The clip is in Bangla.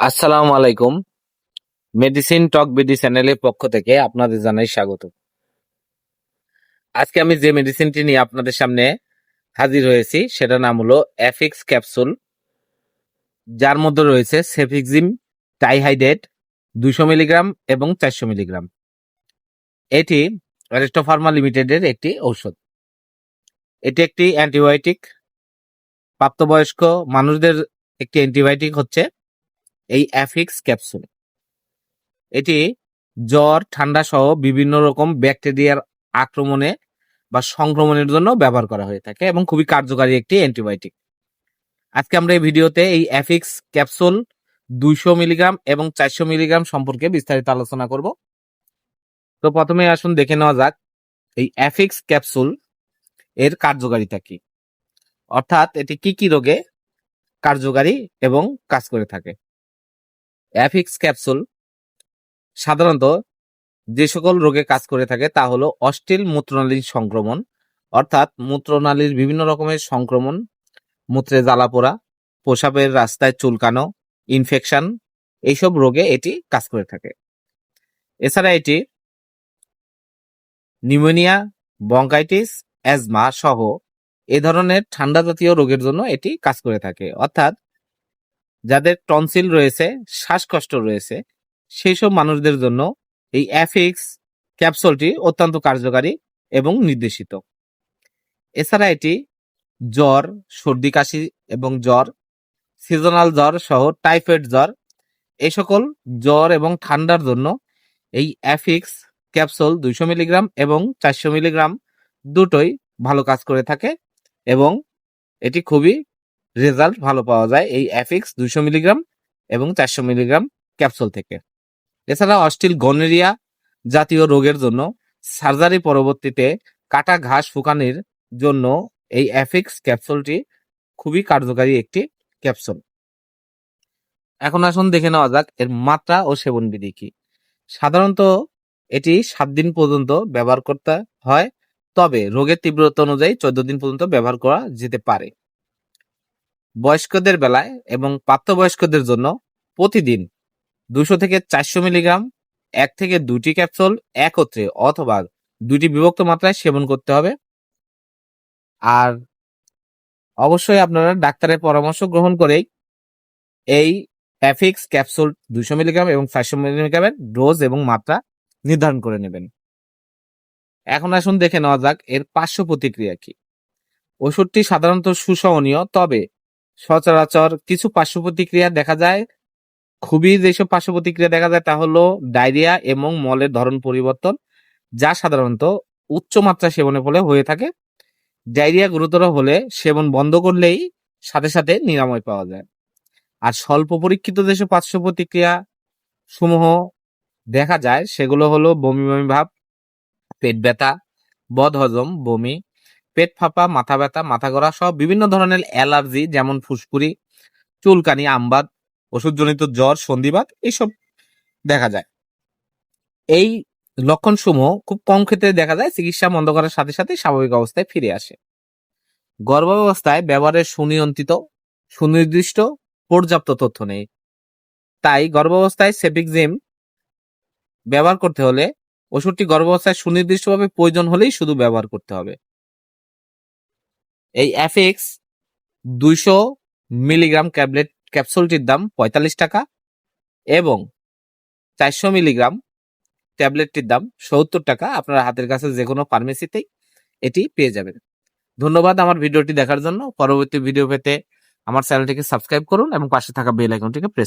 আসসালামু আলাইকুম। মেডিসিন টক বিডি চ্যানেলের পক্ষ থেকে আপনাদের জানাই স্বাগত। আজকে আমি যে মেডিসিনটি নিয়ে আপনাদের সামনে হাজির হয়েছি, সেটার নাম হলো এফিক্স ক্যাপসুল যার মধ্যে রয়েছে সেফিক্সিম টাইহাইড্রেট দুশো মিলিগ্রাম এবং চারশো মিলিগ্রাম এটি অ্যারিস্টোফার্মা লিমিটেডের একটি ঔষধ। এটি একটি অ্যান্টিবায়োটিক প্রাপ্তবয়স্ক মানুষদের একটি অ্যান্টিবায়োটিক হচ্ছে এই অ্যাফিক্স ক্যাপসুল এটি জ্বর, ঠান্ডা সহ বিভিন্ন রকম ব্যাকটেরিয়ার আক্রমণে বা সংক্রমণের জন্য ব্যবহার করা হয়ে থাকে এবং খুবই কার্যকারী একটি অ্যান্টিবায়োটিক আজকে আমরা এই ভিডিওতে এই অ্যাফিক্স ক্যাপসুল দুইশো মিলিগ্রাম এবং চারশো মিলিগ্রাম সম্পর্কে বিস্তারিত আলোচনা করব। তো প্রথমে আসুন দেখে নেওয়া যাক এই অ্যাফিক্স ক্যাপসুল এর কার্যকারিতা কি। অর্থাৎ এটি কি কি রোগে কার্যকারী এবং কাজ করে থাকে। অ্যাফিক্স ক্যাপসুল সাধারণত যে সকল রোগে কাজ করে থাকে তা হলো অস্টিল মূত্রনালীর সংক্রমণ, অর্থাৎ মূত্রনালীর বিভিন্ন রকমের সংক্রমণ, মূত্রে জ্বালা পোড়া, প্রসাবের রাস্তায় চুলকানো ইনফেকশন এইসব রোগে এটি কাজ করে থাকে। এছাড়া এটি নিউমোনিয়া বঙ্কাইটিস অ্যাজমা সহ এ ধরনের ঠান্ডা জাতীয় রোগের জন্য এটি কাজ করে থাকে। অর্থাৎ যাদের টনসিল রয়েছে, শ্বাসকষ্ট রয়েছে সেই সব মানুষদের জন্য এই অ্যাফিক্স ক্যাপসুলটি অত্যন্ত কার্যকারী এবং নির্দেশিত। এছাড়া এটি জ্বর, সর্দি, কাশি এবং জ্বর, সিজনাল জ্বর সহ টাইফয়েড জ্বর এই সকল জ্বর এবং ঠান্ডার জন্য এই অ্যাফিক্স ক্যাপসুল দুইশো মিলিগ্রাম এবং চারশো মিলিগ্রাম দুটোই ভালো কাজ করে থাকে এবং এটি খুবই রেজাল্ট ভালো পাওয়া যায় এই অ্যাফিক্স দুশো মিলিগ্রাম এবং চারশো মিলিগ্রাম ক্যাপসুল থেকে। এছাড়া অস্টিল গনেরিয়া জাতীয় রোগের জন্য সার্জারি পরবর্তীতে কাটা ঘাস ফুকানির জন্য এই অ্যাফিক্স ক্যাপসুলটি খুবই কার্যকারী একটি ক্যাপসুল। এখন আসুন দেখে নেওয়া যাক এর মাত্রা ও সেবন বিধি কি। সাধারণত এটি সাত দিন পর্যন্ত ব্যবহার করতে হয়, তবে রোগের তীব্রতা অনুযায়ী চোদ্দ দিন পর্যন্ত ব্যবহার করা যেতে পারে। বয়স্কদের বেলায় এবং প্রাপ্তবয়স্কদের জন্য প্রতিদিন দুশো থেকে চারশো মিলিগ্রাম, এক থেকে দুটি ক্যাপসুল একত্রে অথবা দুটি বিভক্ত মাত্রায় সেবন করতে হবে। আর অবশ্যই আপনারা ডাক্তারের পরামর্শ গ্রহণ করেই এই অ্যাফিক্স ক্যাপসুল দুশো মিলিগ্রাম এবং চারশো মিলিগ্রামের ডোজ এবং মাত্রা নির্ধারণ করে নেবেন। এখন আসুন দেখে নেওয়া যাক এর পার্শ্ব প্রতিক্রিয়া কি। ওষুধটি সাধারণত সুসহনীয়, তবে সচরাচর কিছু পার্শ্ব প্রতিক্রিয়া দেখা যায়। খুবই যেসব পার্শ্ব প্রতিক্রিয়া দেখা যায় তা হলো ডায়রিয়া এবং মলের ধরন পরিবর্তন, যা সাধারণত উচ্চ মাত্রা সেবনের ফলে হয়ে থাকে। ডায়রিয়া গুরুতর হলে সেবন বন্ধ করলেই সাথে সাথে নিরাময় পাওয়া যায়। আর স্বল্প পরীক্ষিত যেসব পার্শ্ব প্রতিক্রিয়া সমূহ দেখা যায়, সেগুলো হলো বমি বমি ভাব, পেট ব্যথা, বদহজম, বমি পেট ফাঁপা, মাথা ব্যথা, মাথা গড়া সব বিভিন্ন ধরনের অ্যালার্জি যেমন ফুসকুড়ি, চুলকানি, আমবাদ, ওষুধজনিত জ্বর, সন্ধিবাত এইসব দেখা যায়। এই লক্ষণসমূহ খুব কম ক্ষেত্রে দেখা যায়, চিকিৎসা বন্ধ করার সাথে সাথে স্বাভাবিক অবস্থায় ফিরে আসে। গর্ভাবস্থায় ব্যবহারের সুনিয়ন্ত্রিত, সুনির্দিষ্ট, পর্যাপ্ত তথ্য নেই। তাই গর্ভাবস্থায় সেপিকজিম ব্যবহার করতে হলে, ওষুধটি গর্ভাবস্থায় সুনির্দিষ্টভাবে প্রয়োজন হলেই শুধু ব্যবহার করতে হবে। এই অ্যাফিক্স দুইশো মিলিগ্রাম ট্যাবলেট ক্যাপসুলটির দাম পঁয়তাল্লিশ টাকা এবং চারশো মিলিগ্রাম ট্যাবলেটটির দাম সত্তর টাকা। আপনার হাতের কাছে যে কোনো ফার্মেসিতেই এটি পেয়ে যাবেন। ধন্যবাদ আমার ভিডিওটি দেখার জন্য। পরবর্তী ভিডিও পেতে আমার চ্যানেলটিকে সাবস্ক্রাইব করুন এবং পাশে থাকা বেল আইকনটিকে প্রেস